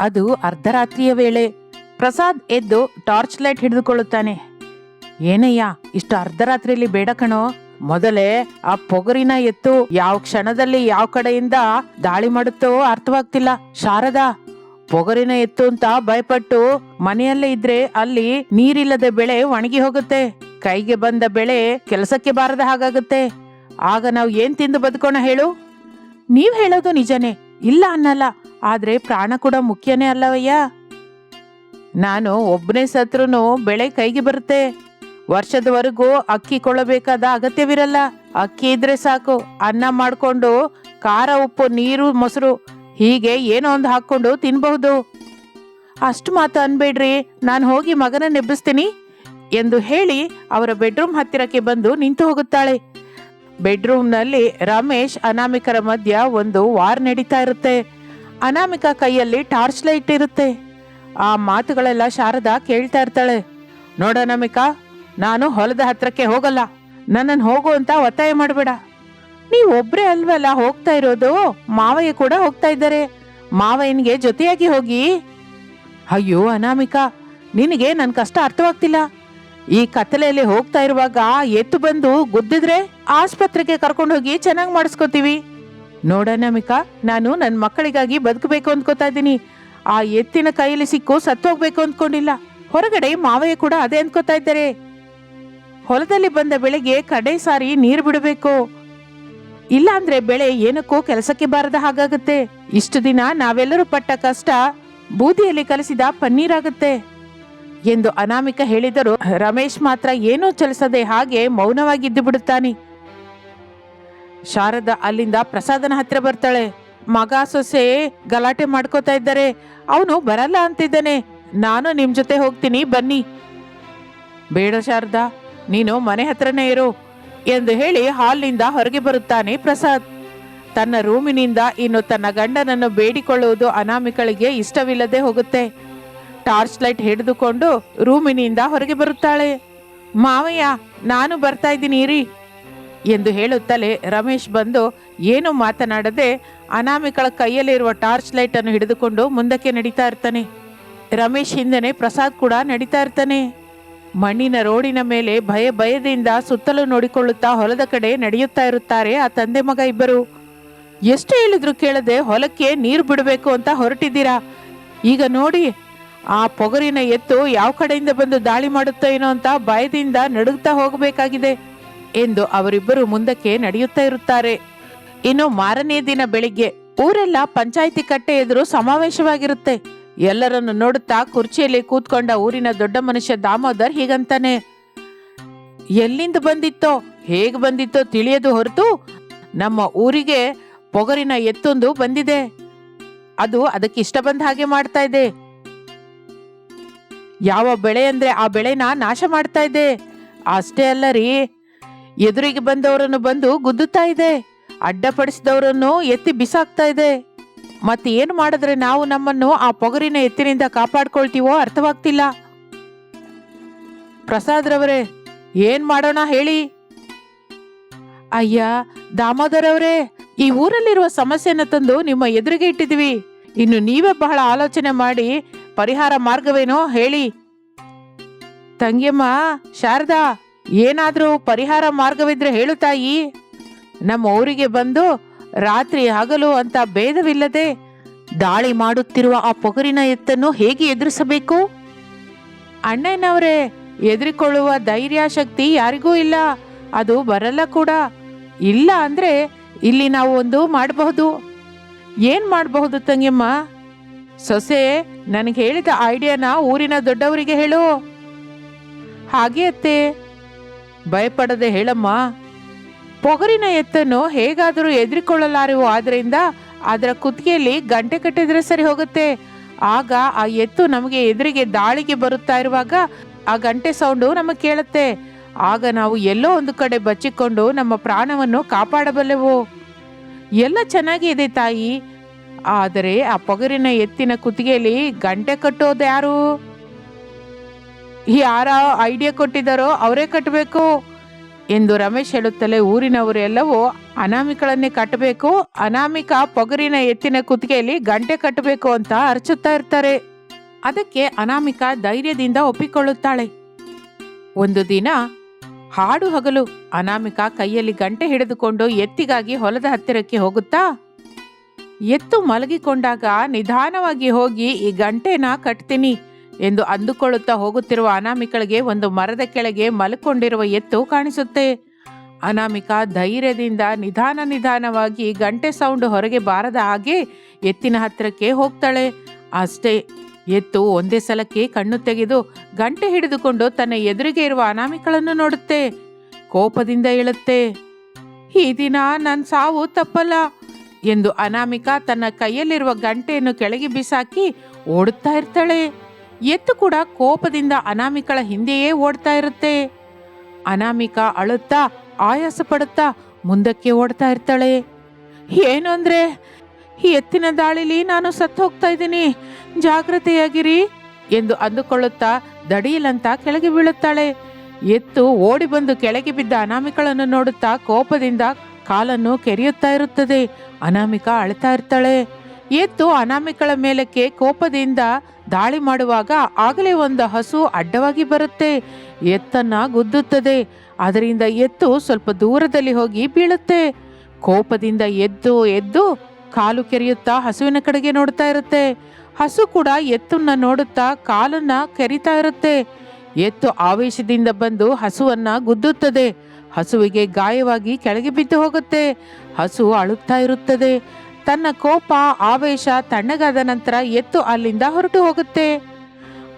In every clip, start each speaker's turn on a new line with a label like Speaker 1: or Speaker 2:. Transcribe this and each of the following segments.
Speaker 1: ಅದು ಅರ್ಧರಾತ್ರಿಯ ವೇಳೆ. ಪ್ರಸಾದ್ ಎದ್ದು ಟಾರ್ಚ್ ಲೈಟ್ ಹಿಡಿದುಕೊಳ್ಳುತ್ತಾನೆ. ಏನಯ್ಯ, ಇಷ್ಟು ಅರ್ಧರಾತ್ರಿಯಲ್ಲಿ ಬೇಡ ಕಣೋ. ಮೊದಲೇ ಆ ಪೊಗರಿನ ಎತ್ತು ಯಾವ ಕ್ಷಣದಲ್ಲಿ ಯಾವ ಕಡೆಯಿಂದ ದಾಳಿ ಮಾಡುತ್ತೋ ಅರ್ಥವಾಗ್ತಿಲ್ಲ. ಶಾರದಾ, ಪೊಗರಿನ ಎತ್ತು ಅಂತ ಭಯಪಟ್ಟು ಮನೆಯಲ್ಲೇ ಇದ್ರೆ ಅಲ್ಲಿ ನೀರಿಲ್ಲದ ಬೆಳೆ ಒಣಗಿ ಹೋಗುತ್ತೆ. ಕೈಗೆ ಬಂದ ಬೆಳೆ ಕೆಲಸಕ್ಕೆ ಬಾರದ ಹಾಗಾಗುತ್ತೆ. ಆಗ ನಾವು ಏನ್ ತಿಂದು ಬದುಕೋಣ ಹೇಳು? ನೀವ್ ಹೇಳೋದು ನಿಜನೇ. ಇಲ್ಲ ಅನ್ನಲ್ಲ. ಆದ್ರೆ ಪ್ರಾಣ ಕೂಡ ಮುಖ್ಯನೇ ಅಲ್ಲವಯ್ಯ? ನಾನು ಒಬ್ಬನೇ ಸತ್ರುನು ಬೆಳೆ ಕೈಗೆ ಬರುತ್ತೆ. ವರ್ಷದವರೆಗೂ ಅಕ್ಕಿ ಕೊಳ್ಳಬೇಕಾದ ಅಗತ್ಯವಿರಲ್ಲ. ಅಕ್ಕಿ ಇದ್ರೆ ಸಾಕು. ಅನ್ನ ಮಾಡ್ಕೊಂಡು ಖಾರ, ಉಪ್ಪು, ನೀರು, ಮೊಸರು ಹೀಗೆ ಏನೋ ಒಂದು ಹಾಕೊಂಡು ತಿನ್ಬಹುದು. ಅಷ್ಟು ಮಾತು ಅನ್ಬೇಡ್ರಿ. ನಾನು ಹೋಗಿ ಮಗನ ನೆಬ್ಬಿಸ್ತೀನಿ ಎಂದು ಹೇಳಿ ಅವರ ಬೆಡ್ರೂಮ್ ಹತ್ತಿರಕ್ಕೆ ಬಂದು ನಿಂತು ಹೋಗುತ್ತಾಳೆ. ಬೆಡ್ರೂಮ್ನಲ್ಲಿ ರಮೇಶ್, ಅನಾಮಿಕರ ಮಧ್ಯ ಒಂದು ವಾರ್ ನಡೀತಾ ಇರುತ್ತೆ. ಅನಾಮಿಕಾ ಕೈಯಲ್ಲಿ ಟಾರ್ಚ್ ಲೈಟ್ ಇರುತ್ತೆ. ಆ ಮಾತುಗಳೆಲ್ಲ ಶಾರದಾ ಕೇಳ್ತಾ ಇರ್ತಾಳೆ. ನೋಡ ಅನಾಮಿಕಾ, ನಾನು ಹೊಲದ ಹತ್ರಕ್ಕೆ ಹೋಗಲ್ಲ. ನನ್ನನ್ನು ಹೋಗು ಅಂತ ಒತ್ತಾಯ ಮಾಡಬೇಡ. ನೀವು ಒಬ್ಬರೇ ಅಲ್ವಲ್ಲ ಹೋಗ್ತಾ ಇರೋದು? ಮಾವಯ್ಯ ಕೂಡ ಹೋಗ್ತಾ ಇದ್ದಾರೆ. ಮಾವಯ್ಯನಿಗೆ ಜೊತೆಯಾಗಿ ಹೋಗಿ. ಅಯ್ಯೋ ಅನಾಮಿಕಾ, ನಿನಗೆ ನನ್ನ ಕಷ್ಟ ಅರ್ಥವಾಗ್ತಿಲ್ಲ. ಈ ಕತ್ತಲೆಯಲ್ಲಿ ಹೋಗ್ತಾ ಇರುವಾಗ ಎತ್ತು ಬಂದು ಗುದ್ದಿದ್ರೆ ಆಸ್ಪತ್ರೆಗೆ ಕರ್ಕೊಂಡು ಹೋಗಿ ಚೆನ್ನಾಗಿ ಮಾಡಿಸ್ಕೋತೀವಿ. ನೋಡ ಅನಾಮಿಕಾ ನಾನು ನನ್ನ ಮಕ್ಕಳಿಗಾಗಿ ಬದುಕಬೇಕು ಅಂದ್ಕೋತಾ ಇದ್ದೀನಿ. ಆ ಎತ್ತಿನ ಕೈಯಲ್ಲಿ ಸಿಕ್ಕು ಸತ್ತೋಗ್ಬೇಕು ಅಂದ್ಕೊಂಡಿಲ್ಲ. ಹೊರಗಡೆ ಮಾವಯ್ಯ ಕೂಡ ಅದೇ ಅಂದ್ಕೋತಾ ಇದ್ದಾರೆ. ಹೊಲದಲ್ಲಿ ಬಂದ ಬೆಳೆಗೆ ಕಡೆ ಸಾರಿ ನೀರು ಬಿಡಬೇಕು. ಇಲ್ಲ ಅಂದ್ರೆ ಬೆಳೆ ಏನಕ್ಕೂ ಕೆಲಸಕ್ಕೆ ಬಾರದ ಹಾಗಾಗುತ್ತೆ. ಇಷ್ಟು ದಿನ ನಾವೆಲ್ಲರೂ ಪಟ್ಟ ಕಷ್ಟ ಬೂದಿಯಲ್ಲಿ ಕಲಸಿದ ಪನ್ನೀರಾಗುತ್ತೆ. ಎಂದು ಅನಾಮಿಕ ಹೇಳಿದರು ರಮೇಶ್ ಮಾತ್ರ ಏನೂ ಚಲಿಸದೆ ಹಾಗೆ ಮೌನವಾಗಿದ್ದು ಬಿಡುತ್ತಾನೆ. ಶಾರದಾ ಅಲ್ಲಿಂದ ಪ್ರಸಾದನ ಹತ್ರ ಬರ್ತಾಳೆ. ಮಗ ಸೊಸೆ ಗಲಾಟೆ ಮಾಡ್ಕೋತಾ ಇದ್ದಾರೆ. ಅವನು ಬರಲ್ಲ ಅಂತಿದ್ದಾನೆ. ನಾನು ನಿಮ್ ಜೊತೆ ಹೋಗ್ತೀನಿ, ಬನ್ನಿ. ಬೇಡ ಶಾರದಾ, ನೀನು ಮನೆ ಹತ್ರನೇ ಇರು ಎಂದು ಹೇಳಿ ಹಾಲ್ನಿಂದ ಹೊರಗೆ ಬರುತ್ತಾನೆ ಪ್ರಸಾದ್. ತನ್ನ ರೂಮಿನಿಂದ ಇನ್ನು ತನ್ನ ಗಂಡನನ್ನು ಬೇಡಿಕೊಳ್ಳುವುದು ಅನಾಮಿಕಳಿಗೆ ಇಷ್ಟವಿಲ್ಲದೆ ಹೋಗುತ್ತೆ. ಟಾರ್ಚ್ ಲೈಟ್ ಹಿಡಿದುಕೊಂಡು ರೂಮಿನಿಂದ ಹೊರಗೆ ಬರುತ್ತಾಳೆ. ಮಾವಯ್ಯ, ನಾನು ಬರ್ತಾ ಇದ್ದೀನಿ, ಇರಿ. ಎಂದು ಹೇಳುತ್ತಲೇ ರಮೇಶ್ ಬಂದು, ಏನು ಮಾತನಾಡದೆ ಅನಾಮಿಕಳ ಕೈಯಲ್ಲಿರುವ ಟಾರ್ಚ್ ಲೈಟ್ ಅನ್ನು ಹಿಡಿದುಕೊಂಡು ಮುಂದಕ್ಕೆ ನಡೀತಾ ಇರ್ತಾನೆ. ರಮೇಶ್ ಹಿಂದೆನೆ ಪ್ರಸಾದ್ ಕೂಡ ನಡೀತಾ ಇರ್ತಾನೆ. ಮಣ್ಣಿನ ರೋಡಿನ ಮೇಲೆ ಭಯ ಭಯದಿಂದ ಸುತ್ತಲೂ ನೋಡಿಕೊಳ್ಳುತ್ತಾ ಹೊಲದ ಕಡೆ ನಡೆಯುತ್ತಾ ಇರುತ್ತಾರೆ ಆ ತಂದೆ ಮಗ ಇಬ್ಬರು. ಎಷ್ಟು ಹೇಳಿದ್ರು ಕೇಳದೆ ಹೊಲಕ್ಕೆ ನೀರು ಬಿಡಬೇಕು ಅಂತ ಹೊರಟಿದ್ದೀರಾ? ಈಗ ನೋಡಿ, ಆ ಪೊಗರಿನ ಎತ್ತು ಯಾವ ಕಡೆಯಿಂದ ಬಂದು ದಾಳಿ ಮಾಡುತ್ತೋ ಏನೋ ಅಂತ ಭಯದಿಂದ ನಡುಗ್ತಾ ಹೋಗಬೇಕಾಗಿದೆ. ಎಂದು ಅವರಿಬ್ಬರು ಮುಂದಕ್ಕೆ ನಡೆಯುತ್ತಾ ಇರುತ್ತಾರೆ. ಇನ್ನು ಮಾರನೇ ದಿನ ಬೆಳಿಗ್ಗೆ ಊರೆಲ್ಲ ಪಂಚಾಯಿತಿ ಕಟ್ಟೆ ಎದುರು ಸಮಾವೇಶವಾಗಿರುತ್ತೆ. ಎಲ್ಲರನ್ನು ನೋಡುತ್ತಾ ಕುರ್ಚಿಯಲ್ಲಿ ಕೂತ್ಕೊಂಡ ಊರಿನ ದೊಡ್ಡ ಮನುಷ್ಯ ದಾಮೋದರ್ ಹೀಗಂತಾನೆ, ಎಲ್ಲಿಂದ ಬಂದಿತ್ತೋ, ಹೇಗೆ ಬಂದಿತ್ತೋ ತಿಳಿಯದು ಹೊರತು ನಮ್ಮ ಊರಿಗೆ ಪೊಗರಿನ ಎತ್ತೊಂದು ಬಂದಿದೆ. ಅದು ಅದಕ್ಕೆ ಇಷ್ಟ ಬಂದ ಹಾಗೆ ಮಾಡ್ತಾ ಇದೆ. ಯಾವ ಬೆಳೆ ಅಂದ್ರೆ ಆ ಬೆಳೆನ ನಾಶ ಮಾಡ್ತಾ ಇದೆ. ಅಷ್ಟೇ ಅಲ್ಲ ರೀ ಎದುರಿಗೆ ಬಂದವರನ್ನು ಬಂದು ಗುದ್ದುತ್ತಾ ಇದೆ, ಅಡ್ಡಪಡಿಸಿದವರನ್ನು ಎತ್ತಿ ಬಿಸಾಕ್ತಾ ಇದೆ. ಮತ್ತೆ ಏನು ಮಾಡಿದ್ರೆ ನಾವು ನಮ್ಮನ್ನು ಆ ಪೊಗರಿನ ಎತ್ತಿನಿಂದ ಕಾಪಾಡ್ಕೊಳ್ತೀವೋ ಅರ್ಥವಾಗ್ತಿಲ್ಲ. ಪ್ರಸಾದ್ ರವರೇ ಏನ್ ಮಾಡೋಣ ಹೇಳಿ. ಅಯ್ಯ ದಾಮೋದರ್ ಅವರೇ ಈ ಊರಲ್ಲಿರುವ ಸಮಸ್ಯೆಯನ್ನು ತಂದು ನಿಮ್ಮ ಎದುರಿಗೆ ಇಟ್ಟಿದ್ವಿ ಇನ್ನು ನೀವೇ ಬಹಳ ಆಲೋಚನೆ ಮಾಡಿ ಪರಿಹಾರ ಮಾರ್ಗವೇನೋ ಹೇಳಿ. ತಂಗಿಯಮ್ಮ, ಶಾರದಾ. ಏನಾದ್ರೂ ಪರಿಹಾರ ಮಾರ್ಗವಿದ್ರೆ ಹೇಳು ತಾಯಿ. ನಮ್ಮ ಊರಿಗೆ ಬಂದು ರಾತ್ರಿ ಹಗಲು ಅಂತ ಭೇದವಿಲ್ಲದೆ ದಾಳಿ ಮಾಡುತ್ತಿರುವ ಆ ಪೊಗರಿನ ಎತ್ತನ್ನು ಹೇಗೆ ಎದುರಿಸಬೇಕು? ಅಣ್ಣನವರೇ, ಎದುರಿಕೊಳ್ಳುವ ಧೈರ್ಯ ಶಕ್ತಿ ಯಾರಿಗೂ ಇಲ್ಲ. ಅದು ಬರಲ್ಲ ಕೂಡ. ಇಲ್ಲ ಅಂದ್ರೆ ಇಲ್ಲಿ ನಾವು ಒಂದು ಮಾಡಬಹುದು. ಏನು ಮಾಡಬಹುದು ತಂಗಿಯಮ್ಮ? ಸೊಸೆ, ನನಗೆ ಹೇಳಿದ ಐಡಿಯಾನ ಊರಿನ ದೊಡ್ಡವರಿಗೆ ಹೇಳು. ಹಾಗೆ ಅತ್ತೆ. ಭಯಪಡದೆ ಹೇಳಮ್ಮ, ಪೊಗರಿನ ಎತ್ತನ್ನು ಹೇಗಾದರೂ ಎದ್ರಿಕೊಳ್ಳಲಾರೆವು ಆದ್ರಿಂದ ಅದರ ಕುತ್ತಿಗೆಯಲ್ಲಿ ಗಂಟೆ ಕಟ್ಟಿದ್ರೆ ಸರಿ ಹೋಗುತ್ತೆ. ಆಗ ಆ ಎತ್ತು ನಮಗೆ ಎದುರಿಗೆ ದಾಳಿಗೆ ಬರುತ್ತಾ ಇರುವಾಗ ಆ ಗಂಟೆ ಸೌಂಡು ನಮಗೆ ಕೇಳುತ್ತೆ. ಆಗ ನಾವು ಎಲ್ಲೋ ಒಂದು ಕಡೆ ಬಚ್ಚಿಕೊಂಡು ನಮ್ಮ ಪ್ರಾಣವನ್ನು ಕಾಪಾಡಬಲ್ಲೆವು. ಎಲ್ಲ ಚೆನ್ನಾಗಿ ಇದೆ ತಾಯಿ. ಆದರೆ ಆ ಪೊಗರಿನ ಎತ್ತಿನ ಕುತ್ತಿಗೆಯಲ್ಲಿ ಗಂಟೆ ಕಟ್ಟೋದು ಯಾರು? ಯಾರ ಐಡಿಯಾ ಕೊಟ್ಟಿದ್ದಾರೋ ಅವರೇ ಕಟ್ಟಬೇಕು ಎಂದು ರಮೇಶ್ ಹೇಳುತ್ತಲೇ ಊರಿನವರು ಎಲ್ಲವೂ ಅನಾಮಿಕಳನ್ನೇ ಕಟ್ಟಬೇಕು. ಅನಾಮಿಕ ಪೊಗರಿನ ಎತ್ತಿನ ಕುತ್ತಿಗೆಯಲ್ಲಿ ಗಂಟೆ ಕಟ್ಟಬೇಕು ಅಂತ ಅರಚುತ್ತಾ ಇರ್ತಾರೆ. ಅದಕ್ಕೆ ಅನಾಮಿಕ ಧೈರ್ಯದಿಂದ ಒಪ್ಪಿಕೊಳ್ಳುತ್ತಾಳೆ. ಒಂದು ದಿನ ಹಾಡು ಹಗಲು ಅನಾಮಿಕ ಕೈಯಲ್ಲಿ ಗಂಟೆ ಹಿಡಿದುಕೊಂಡು ಎತ್ತಿಗಾಗಿ ಹೊಲದ ಹತ್ತಿರಕ್ಕೆ ಹೋಗುತ್ತಾ ಎತ್ತು ಮಲಗಿಕೊಂಡಾಗ ನಿಧಾನವಾಗಿ ಹೋಗಿ ಈ ಗಂಟೆನ ಕಟ್ತೀನಿ. ಎಂದು ಅಂದುಕೊಳ್ಳುತ್ತಾ ಹೋಗುತ್ತಿರುವ ಅನಾಮಿಕಳಿಗೆ ಒಂದು ಮರದ ಕೆಳಗೆ ಮಲ್ಕೊಂಡಿರುವ ಎತ್ತು ಕಾಣಿಸುತ್ತೆ. ಅನಾಮಿಕ ಧೈರ್ಯದಿಂದ ನಿಧಾನ ನಿಧಾನವಾಗಿ ಗಂಟೆ ಸೌಂಡ್ ಹೊರಗೆ ಬಾರದ ಹಾಗೆ ಎತ್ತಿನ ಹತ್ತಿರಕ್ಕೆ ಹೋಗ್ತಾಳೆ. ಅಷ್ಟೇ, ಎತ್ತು ಒಂದೇ ಸಲಕ್ಕೆ ಕಣ್ಣು ತೆಗೆದು ಗಂಟೆ ಹಿಡಿದುಕೊಂಡು ತನ್ನ ಎದುರಿಗೆ ಇರುವ ಅನಾಮಿಕಳನ್ನು ನೋಡುತ್ತೆ. ಕೋಪದಿಂದ ಹೇಳುತ್ತೆ, ಈ ದಿನ ನನ್ನ ಸಾವು ತಪ್ಪಲ್ಲ ಎಂದು ಅನಾಮಿಕ ತನ್ನ ಕೈಯಲ್ಲಿರುವ ಗಂಟೆಯನ್ನು ಕೆಳಗೆ ಬಿಸಾಕಿ ಓಡುತ್ತಾ ಇರ್ತಾಳೆ. ಎತ್ತು ಕೂಡ ಕೋಪದಿಂದ ಅನಾಮಿಕಳ ಹಿಂದೆಯೇ ಓಡ್ತಾ ಇರುತ್ತೆ. ಅನಾಮಿಕ ಅಳುತ್ತಾ, ಆಯಾಸ ಪಡುತ್ತಾ ಮುಂದಕ್ಕೆ ಓಡ್ತಾ ಇರ್ತಾಳೆ. ಏನು ಅಂದ್ರೆ, ಎತ್ತಿನ ದಾಳಿಲಿ ನಾನು ಸತ್ತು ಹೋಗ್ತಾ ಇದ್ದೀನಿ. ಜಾಗ್ರತೆಯಾಗಿರಿ, ಎಂದು ಅಂದುಕೊಳ್ಳುತ್ತಾ ದಡಿಯಲಂತ ಕೆಳಗೆ ಬೀಳುತ್ತಾಳೆ. ಎತ್ತು ಓಡಿ ಬಂದು ಕೆಳಗೆ ಬಿದ್ದ ಅನಾಮಿಕಳನ್ನು ನೋಡುತ್ತಾ ಕೋಪದಿಂದ ಕಾಲನ್ನು ಕೆರೆಯುತ್ತಾ ಇರುತ್ತದೆ. ಅನಾಮಿಕ ಅಳ್ತಾ ಇರ್ತಾಳೆ. ಎತ್ತು ಅನಾಮಿಕಳ ಮೇಲಕ್ಕೆ ಕೋಪದಿಂದ ದಾಳಿ ಮಾಡುವಾಗ ಆಗಲೇ ಒಂದು ಹಸು ಅಡ್ಡವಾಗಿ ಬರುತ್ತೆ. ಎತ್ತನ್ನ ಗುದ್ದುತ್ತದೆ. ಅದರಿಂದ ಎತ್ತು ಸ್ವಲ್ಪ ದೂರದಲ್ಲಿ ಹೋಗಿ ಬೀಳುತ್ತೆ. ಕೋಪದಿಂದ ಎದ್ದು ಎದ್ದು ಕಾಲು ಕೆರೆಯುತ್ತಾ ಹಸುವಿನ ಕಡೆಗೆ ನೋಡ್ತಾ ಇರುತ್ತೆ. ಹಸು ಕೂಡ ಎತ್ತನ್ನ ನೋಡುತ್ತಾ ಕಾಲನ್ನ ಕೆರಿತಾ ಇರುತ್ತೆ. ಎತ್ತು ಆವೇಶದಿಂದ ಬಂದು ಹಸುವನ್ನ ಗುದ್ದುತ್ತದೆ. ಹಸುವಿಗೆ ಗಾಯವಾಗಿ ಕೆಳಗೆ ಬಿದ್ದು ಹೋಗುತ್ತೆ. ಹಸು ಅಳುತ್ತಾ ಇರುತ್ತದೆ. ತನ್ನ ಕೋಪ, ಆವೇಶ, ತಣ್ಣಗಾದ ನಂತರ ಎತ್ತು ಅಲ್ಲಿಂದ ಹೊರಟು ಹೋಗುತ್ತೆ.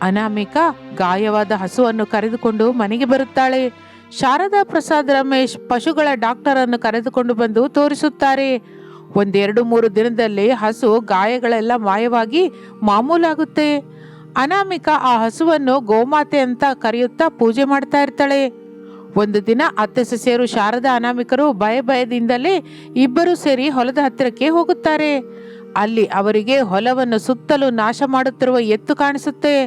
Speaker 1: ಅನಾಮಿಕ ಗಾಯವಾದ ಹಸುವನ್ನು ಕರೆದುಕೊಂಡು ಮನೆಗೆ ಬರುತ್ತಾಳೆ. ಶಾರದಾ ಪ್ರಸಾದ್ ರಮೇಶ್ ಪಶುಗಳ ಡಾಕ್ಟರ್ ಅನ್ನು ಕರೆದುಕೊಂಡು ಬಂದು ತೋರಿಸುತ್ತಾರೆ. ಒಂದೆರಡು ಮೂರು ದಿನದಲ್ಲಿ ಹಸು ಗಾಯಗಳೆಲ್ಲ ಮಾಯವಾಗಿ ಮಾಮೂಲಾಗುತ್ತೆ. ಅನಾಮಿಕ ಆ ಹಸುವನ್ನು ಗೋಮಾತೆ ಅಂತ ಕರೆಯುತ್ತಾ ಪೂಜೆ ಮಾಡ್ತಾ ಇರ್ತಾಳೆ. ಒಂದು ದಿನ ಅತ್ತೆ ಸೊಸೆಯರು ಶಾರದಾ ಅನಾಮಿಕರು ಭಯ ಭಯದಿಂದಲೇ ಇಬ್ಬರು ಸೇರಿ ಹೊಲದ ಹತ್ತಿರಕ್ಕೆ ಹೋಗುತ್ತಾರೆ. ಅಲ್ಲಿ ಅವರಿಗೆ ಹೊಲವನ್ನು ಸುತ್ತಲೂ ನಾಶ ಮಾಡುತ್ತಿರುವ ಎತ್ತು ಕಾಣಿಸುತ್ತೆ.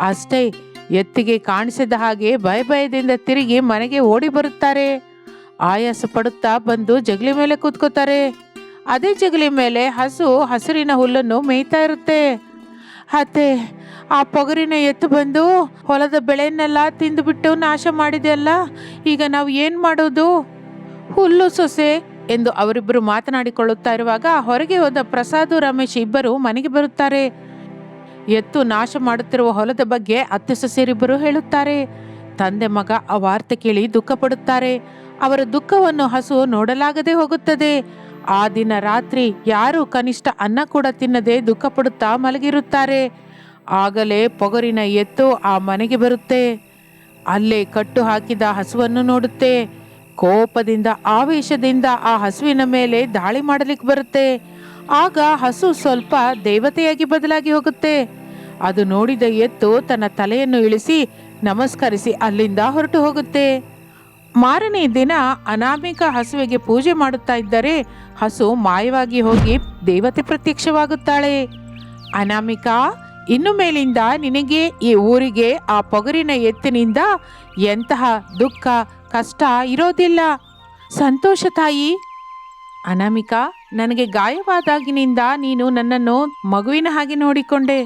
Speaker 1: ಅಷ್ಟೇ ಎತ್ತಿಗೆ ಕಾಣಿಸಿದ ಹಾಗೆ ಭಯ ಭಯದಿಂದ ತಿರುಗಿ ಮನೆಗೆ ಓಡಿ ಬರುತ್ತಾರೆ. ಆಯಾಸ ಪಡುತ್ತಾ ಬಂದು ಜಗಲಿ ಮೇಲೆ ಕೂತ್ಕೋತಾರೆ. ಅದೇ ಜಗಲಿ ಮೇಲೆ ಹಸು ಹಸಿರಿನ ಹುಲ್ಲನ್ನು ಮೇಯ್ತಾ ಇರುತ್ತೆ. ಅತ್ತೆ ಆ ಪೊಗರಿನ ಎತ್ತು ಬಂದು ಹೊಲದ ಬೆಳೆಯನ್ನೆಲ್ಲ ತಿಂದುಬಿಟ್ಟು ನಾಶ ಮಾಡಿದೆಯಲ್ಲ ಈಗ ನಾವು ಏನು ಮಾಡೋದು? ಹುಲ್ಲು ಸೊಸೆ ಎಂದು ಅವರಿಬ್ಬರು ಮಾತನಾಡಿಕೊಳ್ಳುತ್ತಾ ಇರುವಾಗ ಹೊರಗೆ ಹೋದ ಪ್ರಸಾದ್, ರಮೇಶ್ ಇಬ್ಬರು ಮನೆಗೆ ಬರುತ್ತಾರೆ. ಎತ್ತು ನಾಶ ಮಾಡುತ್ತಿರುವ ಹೊಲದ ಬಗ್ಗೆ ಅತ್ತೆ ಸೊಸೆಯರಿಬ್ಬರು ಹೇಳುತ್ತಾರೆ. ತಂದೆ ಮಗ ಆ ವಾರ್ತೆ ಕೇಳಿ ದುಃಖ ಪಡುತ್ತಾರೆ. ಅವರ ದುಃಖವನ್ನು ಹಸು ನೋಡಲಾಗದೆ ಹೋಗುತ್ತದೆ. ಆ ದಿನ ರಾತ್ರಿ ಯಾರು ಕನಿಷ್ಠ ಅನ್ನ ಕೂಡ ತಿನ್ನದೆ ದುಃಖ ಪಡುತ್ತಾ ಮಲಗಿರುತ್ತಾರೆ. ಆಗಲೇ ಪೊಗರಿನ ಎತ್ತು ಆ ಮನೆಗೆ ಬರುತ್ತೆ. ಅಲ್ಲೇ ಕಟ್ಟು ಹಾಕಿದ ಹಸುವನ್ನು ನೋಡುತ್ತೆ. ಕೋಪದಿಂದ, ಆವೇಶದಿಂದ ಆ ಹಸುವಿನ ಮೇಲೆ ದಾಳಿ ಮಾಡಲಿಕ್ಕೆ ಬರುತ್ತೆ. ಆಗ ಹಸು ಸ್ವಲ್ಪ ದೇವತೆಯಾಗಿ ಬದಲಾಗಿ ಹೋಗುತ್ತೆ. ಅದು ನೋಡಿದ ಎತ್ತು ತನ್ನ ತಲೆಯನ್ನು ಇಳಿಸಿ ನಮಸ್ಕರಿಸಿ ಅಲ್ಲಿಂದ ಹೊರಟು ಹೋಗುತ್ತೆ. ಮಾರನೇ ದಿನ ಅನಾಮಿಕ ಹಸುವಿಗೆ ಪೂಜೆ ಮಾಡುತ್ತಾ ಇದ್ದರೆ ಹಸು ಮಾಯವಾಗಿ ಹೋಗಿ ದೇವತೆ ಪ್ರತ್ಯಕ್ಷವಾಗುತ್ತಾಳೆ. ಅನಾಮಿಕಾ ಇನ್ನು ಮೇಲಿಂದ ನಿನಗೆ ಈ ಊರಿಗೆ, ಆ ಪೊಗರಿನ ಎತ್ತಿನಿಂದ ಎಂತಹ ದುಃಖ, ಕಷ್ಟ ಇರೋದಿಲ್ಲ. ಸಂತೋಷ ತಾಯಿ. ಅನಾಮಿಕಾ, ನನಗೆ ಗಾಯವಾದಾಗಿನಿಂದ ನೀನು ನನ್ನನ್ನು ಮಗುವಿನ ಹಾಗೆ ನೋಡಿಕೊಂಡೆ.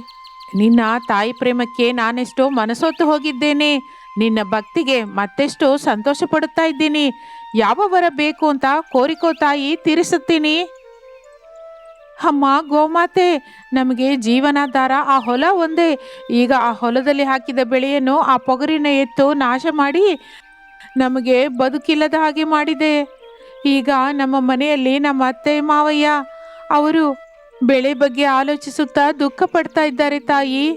Speaker 1: ನಿನ್ನ ತಾಯಿ ಪ್ರೇಮಕ್ಕೆ ನಾನೆಷ್ಟೋ ಮನಸೋತು ಹೋಗಿದ್ದೇನೆ. ನಿನ್ನ ಭಕ್ತಿಗೆ ಮತ್ತೆಷ್ಟು ಸಂತೋಷ ಪಡುತ್ತಾ ಇದ್ದೀನಿ. ಯಾವ ವರ ಬೇಕು ಅಂತ ಕೋರಿಕೋ ತಾಯಿ, ತೀರಿಸುತ್ತೀನಿ. ಅಮ್ಮ, ಗೋಮಾತೆ, ನಮಗೆ ಜೀವನಾಧಾರ, ಆ ಹೊಲ ಒಂದೇ. ಈಗ ಆ ಹೊಲದಲ್ಲಿ ಹಾಕಿದ ಬೆಳೆಯನ್ನು ಆ ಪೊಗರಿನ ಎತ್ತು ನಾಶ ಮಾಡಿ ನಮಗೆ ಬದುಕಿಲ್ಲದ ಹಾಗೆ ಮಾಡಿದೆ. ಈಗ ನಮ್ಮ ಮನೆಯಲ್ಲಿ ನಮ್ಮ ಅತ್ತೆ, ಮಾವಯ್ಯ, ಅವರು ಬೆಳೆ ಬಗ್ಗೆ ಆಲೋಚಿಸುತ್ತಾ ದುಃಖ ಪಡ್ತಾ ಇದ್ದಾರೆ ತಾಯಿ.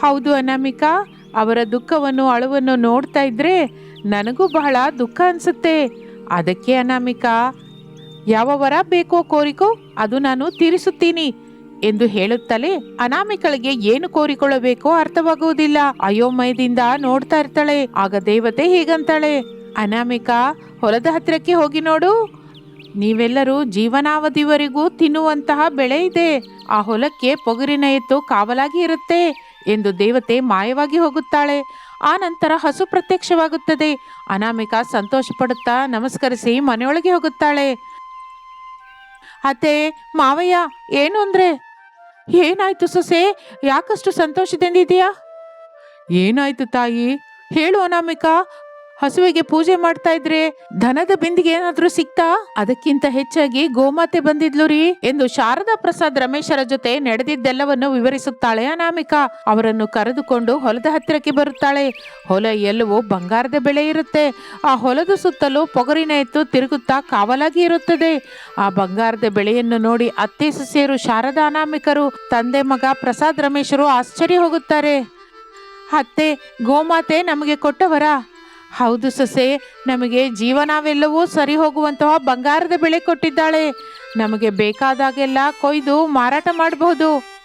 Speaker 1: ಹೌದು ಅನಾಮಿಕಾ, ಅವರ ದುಃಖವನ್ನು, ಅಳುವನ್ನು ನೋಡ್ತಾ ಇದ್ರೆ ನನಗೂ ಬಹಳ ದುಃಖ ಅನಿಸುತ್ತೆ. ಅದಕ್ಕೆ ಅನಾಮಿಕಾ ಯಾವ ವರ ಬೇಕೋ ಕೋರಿಕೋ ಅದು ನಾನು ತೀರಿಸುತ್ತೀನಿ ಎಂದು ಹೇಳುತ್ತಲೇ ಅನಾಮಿಕಳಿಗೆ ಏನು ಕೋರಿಕೊಳ್ಳಬೇಕೋ ಅರ್ಥವಾಗುವುದಿಲ್ಲ. ಅಯೋಮಯದಿಂದ ನೋಡ್ತಾ ಇರ್ತಾಳೆ. ಆಗ ದೇವತೆ ಹೀಗಂತಾಳೆ. ಅನಾಮಿಕಾ, ಹೊಲದ ಹತ್ತಿರಕ್ಕೆ ಹೋಗಿ ನೋಡು. ನೀವೆಲ್ಲರೂ ಜೀವನಾವಧಿವರೆಗೂ ತಿನ್ನುವಂತಹ ಬೆಳೆ ಇದೆ. ಆ ಹೊಲಕ್ಕೆ ಪೊಗರಿನ ಎತ್ತು ಕಾವಲಾಗಿ ಇರುತ್ತೆ ಎಂದು ದೇವತೆ ಮಾಯವಾಗಿ ಹೋಗುತ್ತಾಳೆ. ಆ ನಂತರ ಹಸು ಪ್ರತ್ಯಕ್ಷವಾಗುತ್ತದೆ. ಅನಾಮಿಕ ಸಂತೋಷ ಪಡುತ್ತಾ ನಮಸ್ಕರಿಸಿ ಮನೆಯೊಳಗೆ ಹೋಗುತ್ತಾಳೆ. ಅತ್ತೆ ಮಾವಯ್ಯ ಏನು ಅಂದ್ರೆ? ಏನಾಯ್ತು ಸೊಸೆ? ಯಾಕಷ್ಟು ಸಂತೋಷದಿಂದಿದೆಯಾ ಏನಾಯ್ತು ತಾಯಿ? ಹೇಳು ಅನಾಮಿಕಾ ಹಸುವಿಗೆ ಪೂಜೆ ಮಾಡ್ತಾ ಇದ್ರೆ ಧನದ ಬಿಂದಿಗೆ ಏನಾದ್ರೂ ಸಿಕ್ತಾ? ಅದಕ್ಕಿಂತ ಹೆಚ್ಚಾಗಿ ಗೋಮಾತೆ ಬಂದಿದ್ಲು ರೀ ಎಂದು ಶಾರದಾ ಪ್ರಸಾದ್ ರಮೇಶರ ಜೊತೆ ನಡೆದಿದ್ದೆಲ್ಲವನ್ನು ವಿವರಿಸುತ್ತಾಳೆ ಅನಾಮಿಕಾ. ಅವರನ್ನು ಕರೆದುಕೊಂಡು ಹೊಲದ ಹತ್ತಿರಕ್ಕೆ ಬರುತ್ತಾಳೆ. ಹೊಲ ಎಲ್ಲವೂ ಬಂಗಾರದ ಬೆಳೆ ಇರುತ್ತೆ. ಆ ಹೊಲದ ಸುತ್ತಲೂ ಪೊಗರಿನ ಎತ್ತು ತಿರುಗುತ್ತಾ ಕಾವಲಾಗಿ ಇರುತ್ತದೆ. ಆ ಬಂಗಾರದ ಬೆಳೆಯನ್ನು ನೋಡಿ ಅತ್ತೆ ಸೊಸೆಯರು ಶಾರದಾ ಅನಾಮಿಕರು, ತಂದೆ ಮಗ ಪ್ರಸಾದ್ ರಮೇಶರು ಆಶ್ಚರ್ಯ ಹೋಗುತ್ತಾರೆ. ಅತ್ತೆ, ಗೋಮಾತೆ ನಮಗೆ ಕೊಟ್ಟವರ? ಹೌದು ಸೊಸೆ, ನಮಗೆ ಜೀವನವೆಲ್ಲವೂ ಸರಿ ಹೋಗುವಂತಹ ಬಂಗಾರದ ಬೆಳೆ ಕೊಟ್ಟಿದ್ದಾಳೆ. ನಮಗೆ ಬೇಕಾದಾಗೆಲ್ಲ ಕೊಯ್ದು ಮಾರಾಟ ಮಾಡಬಹುದು.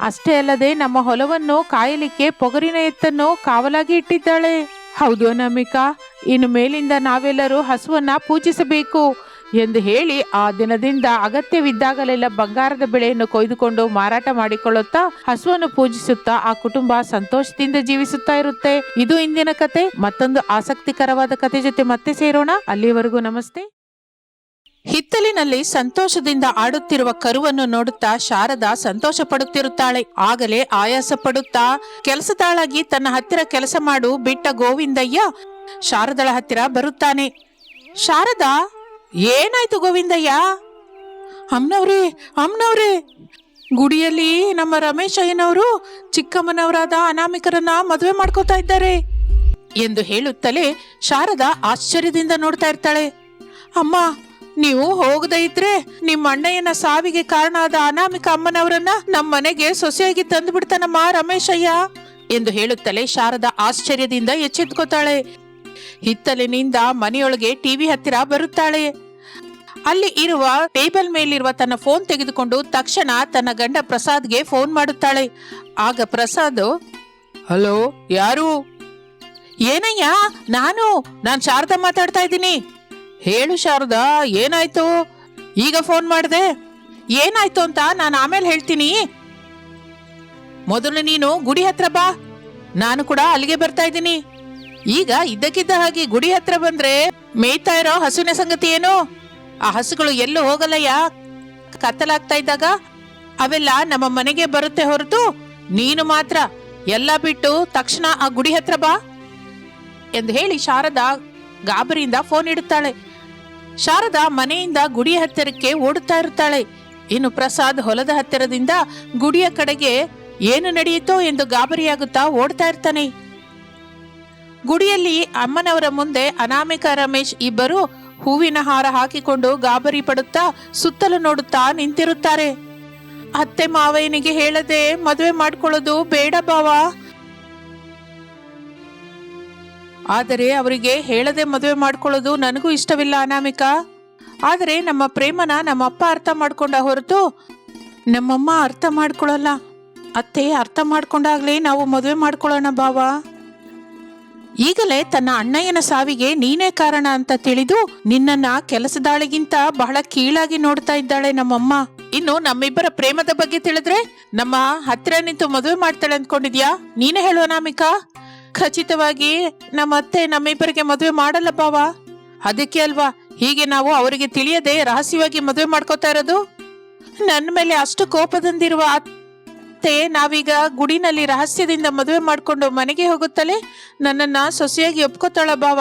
Speaker 1: ಅಷ್ಟೇ ಅಲ್ಲದೆ ನಮ್ಮ ಹೊಲವನ್ನು ಕಾಯಲಿಕ್ಕೆ ಪೊಗರಿನ ಎತ್ತನ್ನು ಕಾವಲಾಗಿ ಇಟ್ಟಿದ್ದಾಳೆ. ಹೌದು ಅನಾಮಿಕಾ, ಇನ್ನು ಮೇಲಿಂದ ನಾವೆಲ್ಲರೂ ಹಸುವನ್ನ ಪೂಜಿಸಬೇಕು. ಎಂದು ಹೇಳಿ ಆ ದಿನದಿಂದ ಅಗತ್ಯವಿದ್ದಾಗಲೆಲ್ಲ ಬಂಗಾರದ ಬೆಳೆಯನ್ನು ಕೊಯ್ದುಕೊಂಡು ಮಾರಾಟ ಮಾಡಿಕೊಳ್ಳುತ್ತಾ ಹಸುವನ್ನು ಪೂಜಿಸುತ್ತಾ ಆ ಕುಟುಂಬ ಸಂತೋಷದಿಂದ ಜೀವಿಸುತ್ತಾ ಇರುತ್ತೆ. ಇದು ಇಂದಿನ ಕತೆ. ಮತ್ತೊಂದು ಆಸಕ್ತಿಕರವಾದ ಕತೆ ಜೊತೆ ಮತ್ತೆ ಸೇರೋಣ. ಅಲ್ಲಿವರೆಗೂ ನಮಸ್ತೆ. ಹಿತ್ತಲಿನಲ್ಲಿ ಸಂತೋಷದಿಂದ ಆಡುತ್ತಿರುವ ಕರುವನ್ನು ನೋಡುತ್ತಾ ಶಾರದಾ ಸಂತೋಷ ಪಡುತ್ತಿರುತ್ತಾಳೆ ಆಗಲೇ ಆಯಾಸ ಪಡುತ್ತಾ ಕೆಲಸದಾಳಾಗಿ ತನ್ನ ಹತ್ತಿರ ಕೆಲಸ ಮಾಡು ಬಿಟ್ಟ ಗೋವಿಂದಯ್ಯ ಶಾರದಳ ಹತ್ತಿರ ಬರುತ್ತಾನೆ. ಶಾರದಾ ಏನಾಯ್ತು ಗೋವಿಂದಯ್ಯ? ಅಮ್ಮನವ್ರೆ ಅಮ್ಮನವ್ರೆ ಗುಡಿಯಲ್ಲಿ ನಮ್ಮ ರಮೇಶ್ ಅಯ್ಯನವರು ಚಿಕ್ಕಮ್ಮನವರಾದ ಅನಾಮಿಕರನ್ನ ಮದುವೆ ಮಾಡ್ಕೋತಾ ಇದ್ದಾರೆ ಎಂದು ಹೇಳುತ್ತಲೇ ಶಾರದಾ ಆಶ್ಚರ್ಯದಿಂದ ನೋಡ್ತಾ ಇರ್ತಾಳೆ. ಅಮ್ಮ, ನೀವು ಹೋಗದೇ ಇದ್ರೆ ನಿಮ್ಮ ಅಣ್ಣಯ್ಯನ ಸಾವಿಗೆ ಕಾರಣ ಆದ ಅನಾಮಿಕ ಅಮ್ಮನವರನ್ನ ನಮ್ಮ ಮನೆಗೆ ಸೊಸೆಯಾಗಿ ತಂದು ಬಿಡ್ತಾನಮ್ಮ ರಮೇಶಯ್ಯ ಎಂದು ಹೇಳುತ್ತಲೇ ಶಾರದಾ ಆಶ್ಚರ್ಯದಿಂದ ಎಚ್ಚೆತ್ಕೋತಾಳೆ. ಹಿತ್ತಲಿನಿಂದ ಮನೆಯೊಳಗೆ ಟಿವಿ ಹತ್ತಿರ ಬರುತ್ತಾಳೆ. ಅಲ್ಲಿ ಇರುವ ಟೇಬಲ್ ಮೇಲಿರುವ ತನ್ನ ಫೋನ್ ತೆಗೆದುಕೊಂಡು ತಕ್ಷಣ ತನ್ನ ಗಂಡ ಪ್ರಸಾದ್ಗೆ ಫೋನ್ ಮಾಡುತ್ತಾಳೆ. ಆಗ ಪ್ರಸಾದ್, ಹಲೋ, ಯಾರು? ಏನಯ್ಯ, ನಾನು ನಾನು ಶಾರದಾ ಮಾತಾಡ್ತಾ ಇದ್ದೀನಿ. ಹೇಳು ಶಾರದಾ, ಏನಾಯ್ತು? ಈಗ ಫೋನ್ ಮಾಡಿದೆ. ಏನಾಯ್ತು ಅಂತ ನಾನು ಆಮೇಲೆ ಹೇಳ್ತೀನಿ. ಮೊದಲು ನೀನು ಗುಡಿ ಹತ್ರ ಬಾ. ನಾನು ಕೂಡ ಅಲ್ಲಿಗೆ ಬರ್ತಾ ಇದ್ದೀನಿ. ಈಗ ಇದ್ದಕ್ಕಿದ್ದ ಹಾಗೆ ಗುಡಿ ಹತ್ರ ಬಂದ್ರೆ ಮೇಯ್ತಾ ಇರೋ ಹಸುವಿನ ಸಂಗತಿ ಏನು? ಆ ಹಸುಗಳು ಎಲ್ಲೂ ಹೋಗಲ್ಲಯ್ಯ? ಕತ್ತಲಾಗ್ತಾ ಇದ್ದಾಗ ಅವೆಲ್ಲ ನಮ್ಮ ಮನೆಗೆ ಬರುತ್ತೆ ಹೊರತು ನೀನು ಮಾತ್ರ. ಎಲ್ಲ ಬಿಟ್ಟು ತಕ್ಷಣ ಆ ಗುಡಿ ಹತ್ರ ಬಾ ಎಂದು ಹೇಳಿ ಶಾರದಾ ಗಾಬರಿಯಿಂದ ಫೋನ್ ಇಡುತ್ತಾಳೆ. ಶಾರದಾ ಮನೆಯಿಂದ ಗುಡಿ ಹತ್ತಿರಕ್ಕೆ ಓಡುತ್ತಾ ಇರುತ್ತಾಳೆ. ಇನ್ನು ಪ್ರಸಾದ್ ಹೊಲದ ಹತ್ತಿರದಿಂದ ಗುಡಿಯ ಕಡೆಗೆ ಏನು ನಡೆಯಿತೋ ಎಂದು ಗಾಬರಿಯಾಗುತ್ತಾ ಓಡ್ತಾ ಇರ್ತಾನೆ. ಗುಡಿಯಲ್ಲಿ ಅಮ್ಮನವರ ಮುಂದೆ ಅನಾಮಿಕ ರಮೇಶ್ ಇಬ್ಬರು ಹೂವಿನ ಹಾರ ಹಾಕಿಕೊಂಡು ಗಾಬರಿ ಪಡುತ್ತಾ ಸುತ್ತಲೂ ನೋಡುತ್ತಾ ನಿಂತಿರುತ್ತಾರೆ. ಅತ್ತೆ ಮಾವಯ್ಯನಿಗೆ ಹೇಳದೆ ಮದುವೆ ಮಾಡ್ಕೊಳ್ಳೋದು ಬೇಡ ಬಾವ. ಆದರೆ ಅವರಿಗೆ ಹೇಳದೆ ಮದುವೆ ಮಾಡ್ಕೊಳ್ಳೋದು ನನಗೂ ಇಷ್ಟವಿಲ್ಲ ಅನಾಮಿಕ. ಆದರೆ ನಮ್ಮ ಪ್ರೇಮನ ನಮ್ಮಪ್ಪ ಅರ್ಥ ಮಾಡ್ಕೊಂಡ ಹೊರತು ನಮ್ಮಮ್ಮ ಅರ್ಥ ಮಾಡ್ಕೊಳ್ಳಲ್ಲ ಅತ್ತೆ ಅರ್ಥ ಮಾಡ್ಕೊಂಡಾಗ್ಲೇ ನಾವು ಮದುವೆ ಮಾಡ್ಕೊಳ್ಳೋಣ ಬಾವ. ಈಗಲೇ ತನ್ನ ಅಣ್ಣಯ್ಯನ ಸಾವಿಗೆ ನೀನೇ ಕಾರಣ ಅಂತ ತಿಳಿದು ನಿನ್ನನ್ನ ಕೆಲಸದಾಳಿಗಿಂತ ಬಹಳ ಕೀಳಾಗಿ ನೋಡ್ತಾ ಇದ್ದಾಳೆ ನಮ್ಮಮ್ಮ. ಇನ್ನು ನಮ್ಮಿಬ್ಬರ ಪ್ರೇಮದ ಬಗ್ಗೆ ತಿಳಿದ್ರೆ ನಮ್ಮ ಹತ್ತಿರ ನಿಂತು ಮದುವೆ ಮಾಡ್ತಾಳೆ ಅಂದ್ಕೊಂಡಿದ್ಯಾ ನೀನೇ ಹೇಳುವ ನಾಮಿಕಾ ಖಚಿತವಾಗಿ ನಮ್ಮ ಅತ್ತೆ ನಮ್ಮಿಬ್ಬರಿಗೆ ಮದುವೆ ಮಾಡಲ್ಲ ಬಾವ ಅದಕ್ಕೆ ಅಲ್ವಾ? ಹೀಗೆ ನಾವು ಅವರಿಗೆ ತಿಳಿಯದೆ ರಹಸ್ಯವಾಗಿ ಮದುವೆ ಮಾಡ್ಕೋತಾ ಇರೋದು? ನನ್ನ ಮೇಲೆ ಅಷ್ಟು ಕೋಪದಿಂದಿರುವ ಅತ್ತೆ ನಾವೀಗ ಗುಡಿನಲ್ಲಿ ರಹಸ್ಯದಿಂದ ಮದುವೆ ಮಾಡ್ಕೊಂಡು ಮನೆಗೆ ಹೋಗುತ್ತಲೇ ನನ್ನನ್ನ ಸೊಸೆಯಾಗಿ ಒಪ್ಕೋತಾಳ ಬಾವ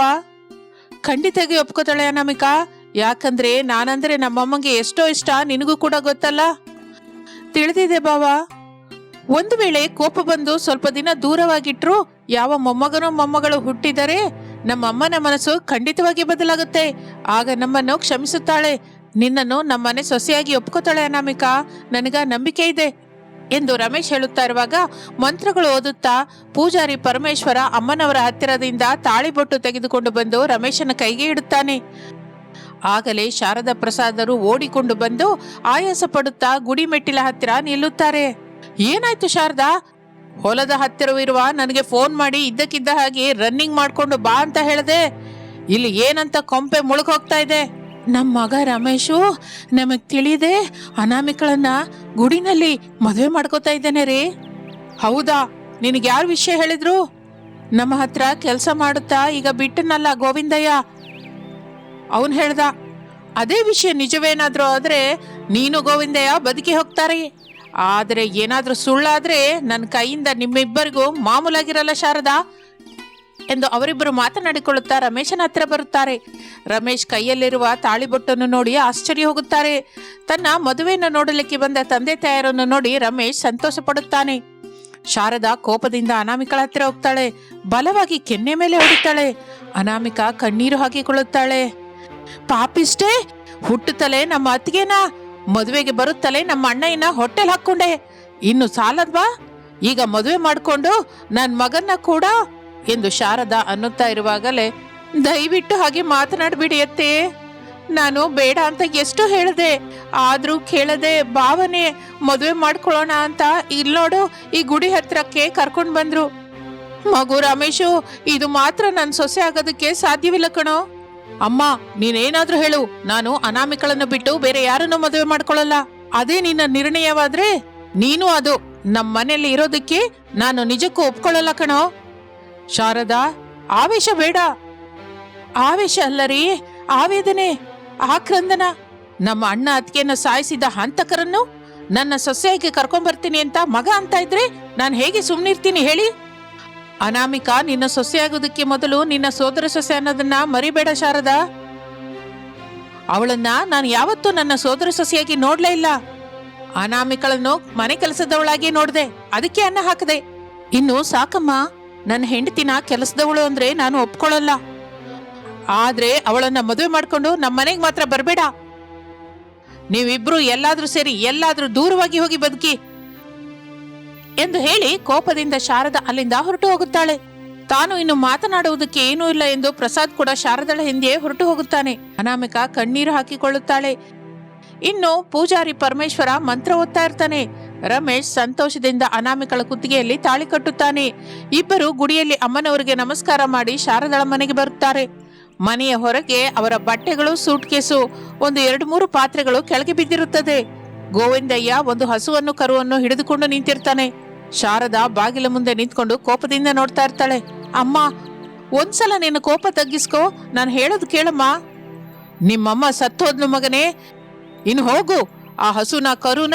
Speaker 1: ಖಂಡಿತಾಗಿ ಒಪ್ಕೋತಾಳೆ ಅನಾಮಿಕಾ. ಯಾಕಂದ್ರೆ ನಾನಂದ್ರೆ ನಮ್ಮಮ್ಮಗೆ ಎಷ್ಟೋ ಇಷ್ಟ, ನಿನಗೂ ಕೂಡ ಗೊತ್ತಲ್ಲ. ತಿಳಿದಿದೆ ಬಾವ ಒಂದು ವೇಳೆ ಕೋಪ ಬಂದು ಸ್ವಲ್ಪ ದಿನ ದೂರವಾಗಿಟ್ರು ಯಾವ ಮೊಮ್ಮಗನೋ ಮೊಮ್ಮಗಳು ಹುಟ್ಟಿದರೆ ನಮ್ಮಮ್ಮನ ಮನಸ್ಸು ಖಂಡಿತವಾಗಿ ಬದಲಾಗುತ್ತೆ. ಆಗ ನಮ್ಮನ್ನು ಕ್ಷಮಿಸುತ್ತಾಳೆ. ನಿನ್ನನ್ನು ನಮ್ಮನೆ ಸೊಸೆಯಾಗಿ ಒಪ್ಕೋತಾಳೆ ಅನಾಮಿಕಾ. ನನಗ ನಂಬಿಕೆ ಇದೆ. ಎಂದು ರಮೇಶ್ ಹೇಳುತ್ತಾ ಇರುವಾಗ ಮಂತ್ರಗಳು ಓದುತ್ತಾ ಪೂಜಾರಿ ಪರಮೇಶ್ವರ ಅಮ್ಮನವರ ಹತ್ತಿರದಿಂದ ತಾಳಿಬೊಟ್ಟು ತೆಗೆದುಕೊಂಡು ಬಂದು ರಮೇಶನ ಕೈಗೆ ಇಡುತ್ತಾನೆ. ಆಗಲೇ ಶಾರದಾ ಪ್ರಸಾದರು ಓಡಿಕೊಂಡು ಬಂದು ಆಯಾಸ ಪಡುತ್ತಾ ಗುಡಿ ಮೆಟ್ಟಿಲ ಹತ್ತಿರ ನಿಲ್ಲುತ್ತಾರೆ. ಏನಾಯ್ತು ಶಾರದಾ? ಹೊಲದ ಹತ್ತಿರವಿರುವ ನನಗೆ ಫೋನ್ ಮಾಡಿ ಇದ್ದಕ್ಕಿದ್ದ ಹಾಗೆ ರನ್ನಿಂಗ್ ಮಾಡ್ಕೊಂಡು ಬಾ ಅಂತ ಹೇಳಿದೆ, ಇಲ್ಲಿ ಏನಂತ ಕೊಂಪೆ ಮುಳುಗೋಗ್ತಾ ಇದೆ. ನಮ್ಮ ಮಗ ರಮೇಶು ನಮಗ್ ತಿಳಿದೆ ಅನಾಮಿಕಳನ್ನ ಗುಡಿನಲ್ಲಿ ಮದುವೆ ಮಾಡ್ಕೋತಾ ಇದ್ದೇನೆ ರೀ. ಹೌದಾ? ನಿನಗೆ ಯಾರು ವಿಷಯ ಹೇಳಿದ್ರು? ನಮ್ಮ ಹತ್ರ ಕೆಲಸ ಮಾಡುತ್ತಾ ಈಗ ಬಿಟ್ಟನಲ್ಲ ಗೋವಿಂದಯ್ಯ? ಅವನು ಹೇಳ್ದ, ಅದೇ ವಿಷಯ ನಿಜವೇನಾದ್ರೂ ಆದ್ರೆ ನೀನು ಗೋವಿಂದಯ್ಯ ಬದುಕಿ ಹೋಗ್ತಾರೆ. ಆದರೆ ಏನಾದ್ರೂ ಸುಳ್ಳಾದ್ರೆ ನನ್ನ ಕೈಯಿಂದ ನಿಮ್ಮಿಬ್ಬರಿಗೂ ಮಾಮೂಲಾಗಿರಲ್ಲ ಶಾರದಾ. ಎಂದು ಅವರಿಬ್ಬರು ಮಾತನಾಡಿಕೊಳ್ಳುತ್ತಾ ರಮೇಶನ ಹತ್ತಿರ ಬರುತ್ತಾರೆ. ರಮೇಶ್ ಕೈಯಲ್ಲಿರುವ ತಾಳಿಬೊಟ್ಟನ್ನು ನೋಡಿ ಆಶ್ಚರ್ಯ ಹೋಗುತ್ತಾರೆ. ತನ್ನ ಮದುವೆಯನ್ನು ನೋಡಲಿಕ್ಕೆ ಬಂದ ತಂದೆ ತಾಯರನ್ನು ನೋಡಿ ರಮೇಶ್ ಸಂತೋಷ ಪಡುತ್ತಾನೆ ಶಾರದಾ ಕೋಪದಿಂದ ಅನಾಮಿಕಳ ಹತ್ತಿರ ಹೋಗ್ತಾಳೆ. ಬಲವಾಗಿ ಕೆನ್ನೆ ಮೇಲೆ ಹೊಡಿತಾಳೆ. ಅನಾಮಿಕ ಕಣ್ಣೀರು ಹಾಕಿಕೊಳ್ಳುತ್ತಾಳೆ. ಪಾಪಿಷ್ಟೇ, ಹುಟ್ಟುತ್ತಲೇ ನಮ್ಮ ಅತ್ತಿಗೆನ, ಮದುವೆಗೆ ಬರುತ್ತಲೇ ನಮ್ಮ ಅಣ್ಣಯ್ಯನ ಹೊಟ್ಟೆಲ್ ಹಾಕೊಂಡೆ ಇನ್ನು ಸಾಲದ್ವಾ? ಈಗ ಮದುವೆ ಮಾಡಿಕೊಂಡು ನನ್ನ ಮಗನ್ನ ಕೂಡ ಎಂದು ಶಾರದಾ ಅನ್ನುತ್ತಾ ಇರುವಾಗಲೇ, ದಯವಿಟ್ಟು ಹಾಗೆ ಮಾತನಾಡಬೇಡಿ ಅತ್ತೆ ನಾನು ಬೇಡ ಅಂತ ಎಷ್ಟು ಹೇಳಿದೆ. ಆದರೂ ಕೇಳದೆ ಭಾವನೆ ಮದುವೆ ಮಾಡ್ಕೊಳ್ಳೋಣ ಅಂತ ಇಲ್ಲಿ ನೋಡು ಈ ಗುಡಿ ಹತ್ರಕ್ಕೆ ಕರ್ಕೊಂಡು ಬಂದ್ರು. ಮಗು ರಮೇಶು, ಇದು ಮಾತ್ರ ನನ್ನ ಸೊಸೆ ಆಗೋದಕ್ಕೆ ಸಾಧ್ಯವಿಲ್ಲ ಕಣೋ. ಅಮ್ಮ, ನೀನೇನಾದ್ರೂ ಹೇಳು. ನಾನು ಅನಾಮಿಕಳನ್ನು ಬಿಟ್ಟು ಬೇರೆ ಯಾರನ್ನು ಮದುವೆ ಮಾಡ್ಕೊಳ್ಳಲ್ಲ. ಅದೇ ನಿನ್ನ ನಿರ್ಣಯವಾದ್ರೆ ನೀನು ಅದು. ನಮ್ಮ ಮನೆಯಲ್ಲಿ ಇರೋದಕ್ಕೆ ನಾನು ನಿಜಕ್ಕೂ ಒಪ್ಕೊಳ್ಳಲ್ಲ ಕಣೋ. ಶಾರದಾ, ಆವೇಶ ಬೇಡ. ಆವೇಶ ಅಲ್ಲರಿ, ಆವೇದನೆ, ಆಕ್ರಂದನ. ನಮ್ಮ ಅಣ್ಣ ಅತ್ತಿಗೆನ ಸಾಯಿಸಿದ ಹಂತಕರನ್ನು ನನ್ನ ಸೊಸೆಯಾಗಿ ಕರ್ಕೊಂಬರ್ತೀನಿ ಅಂತ ಮಗ ಅಂತ ಇದ್ರೆ ನಾನು ಹೇಗೆ ಸುಮ್ಮನಿರ್ತೀನಿ ಹೇಳಿ? ಅನಾಮಿಕಾ, ನಿನ್ನ ಸೊಸೆಯಾಗೋದಕ್ಕೆ ಮೊದಲು ನಿನ್ನ ಸೋದರ ಸೊಸೆ ಅನ್ನೋದನ್ನ ಮರಿಬೇಡ ಶಾರದ. ಅವಳನ್ನ ನಾನು ಯಾವತ್ತೂ ನನ್ನ ಸೋದರ ಸೊಸೆಯಾಗಿ ನೋಡ್ಲೇ ಇಲ್ಲ. ಅನಾಮಿಕಳನ್ನು ಮನೆ ಕೆಲಸದವಳಾಗಿ ನೋಡಿದೆ, ಅದಕ್ಕೆ ಅನ್ನ ಹಾಕದೆ. ಇನ್ನು ಸಾಕಮ್ಮ ನನ್ನ ಹೆಂಡತಿನ ಕೆಲಸದವಳು ಅಂದ್ರೆ ನಾನು ಒಪ್ಕೊಳ್ಳಲ್ಲ. ಆದ್ರೆ ಅವಳನ್ನ ಮದುವೆ ಮಾಡ್ಕೊಂಡು ನಮ್ಮ ಮನೆಗೆ ಮಾತ್ರ ಬರಬೇಡ. ನೀವಿಬ್ರು ಎಲ್ಲಾದ್ರೂ ಸೇರಿ ಎಲ್ಲಾದ್ರೂ ದೂರವಾಗಿ ಹೋಗಿ ಬದುಕಿ ಎಂದು ಹೇಳಿ ಕೋಪದಿಂದ ಶಾರದಾ ಅಲ್ಲಿಂದ ಹೊರಟು ಹೋಗುತ್ತಾಳೆ. ತಾನು ಇನ್ನು ಮಾತನಾಡುವುದಕ್ಕೆ ಏನೂ ಇಲ್ಲ ಎಂದು ಪ್ರಸಾದ್ ಕೂಡ ಶಾರದಳ ಹಿಂದೆ ಹೊರಟು ಹೋಗುತ್ತಾನೆ. ಅನಾಮಿಕ ಕಣ್ಣೀರು ಹಾಕಿಕೊಳ್ಳುತ್ತಾಳೆ. ಇನ್ನು ಪೂಜಾರಿ ಪರಮೇಶ್ವರ ಮಂತ್ರ ಓದ್ತಾ ಇರ್ತಾನೆ. ರಮೇಶ್ ಸಂತೋಷದಿಂದ ಅನಾಮಿಕಳ ಕುತ್ತಿಗೆಯಲ್ಲಿ ತಾಳಿ ಕಟ್ಟುತ್ತಾನೆ. ಇಬ್ಬರು ಗುಡಿಯಲ್ಲಿ ಅಮ್ಮನವರಿಗೆ ನಮಸ್ಕಾರ ಮಾಡಿ ಶಾರದಳ ಮನೆಗೆ ಬರುತ್ತಾರೆ. ಮನೆಯ ಹೊರಗೆ ಅವರ ಬಟ್ಟೆಗಳು ಸೂಟ್ ಕೇಸು ಒಂದು ಎರಡು ಮೂರು ಪಾತ್ರೆಗಳು ಕೆಳಗೆ ಬಿದ್ದಿರುತ್ತದೆ. ಗೋವಿಂದಯ್ಯ ಒಂದು ಹಸುವನ್ನು ಕರುವನ್ನು ಹಿಡಿದುಕೊಂಡು ನಿಂತಿರ್ತಾನೆ. ಶಾರದಾ ಬಾಗಿಲ ಮುಂದೆ ನಿಂತ್ಕೊಂಡು ಕೋಪದಿಂದ ನೋಡ್ತಾ ಇರ್ತಾಳೆ. ಅಮ್ಮ, ಒಂದ್ಸಲ ನಿನ್ನ ಕೋಪ ತಗ್ಗಿಸ್ಕೋ, ನಾನು ಹೇಳೋದು ಕೇಳಮ್ಮ. ನಿಮ್ಮಮ್ಮ ಸತ್ತೋದ್ನು ಮಗನೇ. ಇನ್ನು ಹೋಗು, ಆ ಹಸುನ ಕರುನ